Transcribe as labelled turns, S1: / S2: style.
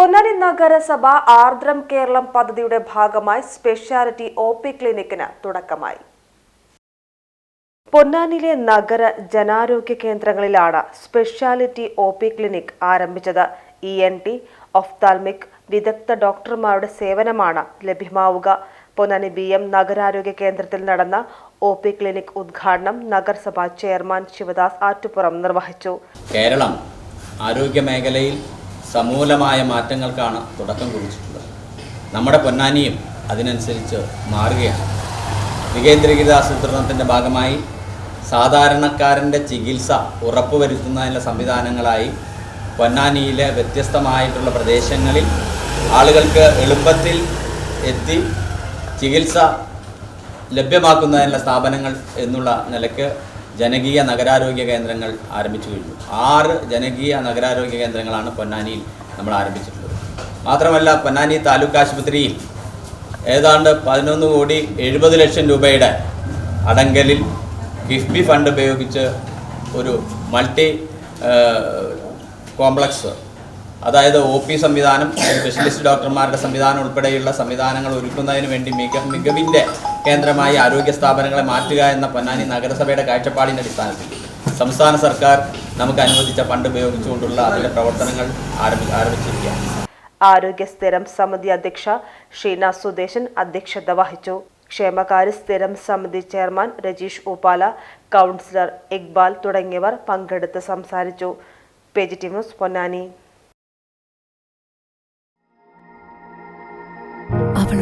S1: പൊന്നാനി നഗരസഭ ആർദ്രം കേരളം പദ്ധതിയുടെ ഭാഗമായി സ്പെഷ്യാലിറ്റി ഒ പി ക്ലിനിക്കിന് തുടക്കമായി. പൊന്നാനിലെ നഗര ജനാരോഗ്യ കേന്ദ്രങ്ങളിലാണ് സ്പെഷ്യാലിറ്റി ഒ പി ക്ലിനിക് ആരംഭിച്ചത്. ഇ എൻ ടി ഒഫ്താൽമിക് വിദഗ്ധ ഡോക്ടർമാരുടെ സേവനമാണ് ലഭ്യമാവുക. പൊന്നാനി ബി എം നഗരാരോഗ്യ കേന്ദ്രത്തിൽ നടന്ന ഒ പി ക്ലിനിക് ഉദ്ഘാടനം നഗരസഭാ ചെയർമാൻ ശിവദാസ് ആറ്റുപുറം നിർവഹിച്ചു.
S2: കേരളം ആരോഗ്യ മേഖലയിൽ സമൂലമായ മാറ്റങ്ങൾക്കാണ് തുടക്കം കുറിച്ചിട്ടുള്ളത്. നമ്മുടെ പൊന്നാനിയും അതിനനുസരിച്ച് മാറുകയാണ്. വികേന്ദ്രീകൃത ആസൂത്രണത്തിന്റെ ഭാഗമായി സാധാരണക്കാരന്റെ ചികിത്സ ഉറപ്പുവരുത്തുന്നതിനുള്ള സംവിധാനങ്ങളായി പൊന്നാനിയിലെ വ്യത്യസ്തമായിട്ടുള്ള പ്രദേശങ്ങളിൽ ആളുകൾക്ക് എളുപ്പത്തിൽ എത്തി ചികിത്സ ലഭ്യമാക്കുന്നതിനുള്ള സ്ഥാപനങ്ങൾ എന്നുള്ള നിലയ്ക്ക് ജനകീയ നഗരാരോഗ്യ കേന്ദ്രങ്ങൾ ആരംഭിച്ചു കഴിഞ്ഞു. ആറ് ജനകീയ നഗരാരോഗ്യ കേന്ദ്രങ്ങളാണ് പൊന്നാനിയിൽ നമ്മൾ ആരംഭിച്ചിട്ടുള്ളത്. മാത്രമല്ല പൊന്നാനി താലൂക്ക് ആശുപത്രിയിൽ ഏതാണ്ട് പതിനൊന്ന് കോടി എഴുപത് ലക്ഷം രൂപയുടെ അടങ്കലിൽ കിഫ്ബി ഫണ്ട് ഉപയോഗിച്ച് ഒരു മൾട്ടി കോംപ്ലക്സ് അതായത് ഒ പി സംവിധാനം സ്പെഷ്യലിസ്റ്റ് ഡോക്ടർമാരുടെ സംവിധാനം ഉൾപ്പെടെയുള്ള സംവിധാനങ്ങൾ ഒരുക്കുന്നതിന് വേണ്ടി മിക മികവിന്റെ കേന്ദ്രമായി ആരോഗ്യ സ്ഥാപനങ്ങളെ മാറ്റുക എന്ന പൊന്നാനി നഗരസഭയുടെ കാഴ്ചപ്പാടിന്റെ അടിസ്ഥാനത്തിൽ. സംസ്ഥാന സർക്കാർ നമുക്ക് അനുവദിച്ച ഫണ്ട് ഉപയോഗിച്ചുകൊണ്ടുള്ള അതിന്റെ പ്രവർത്തനങ്ങൾ ആരംഭി ആരംഭിച്ചിരിക്കുകയാണ്.
S1: ആരോഗ്യ സ്ഥിരം സമിതി അധ്യക്ഷ ഷീന സുദേശൻ അധ്യക്ഷത വഹിച്ചു. ക്ഷേമകാര്യ സ്ഥിരം സമിതി ചെയർമാൻ രജീഷ് ഉപാല കൗൺസിലർ ഇക്ബാൽ തുടങ്ങിയവർ പങ്കെടുത്ത് സംസാരിച്ചു. Page T news Ponnani.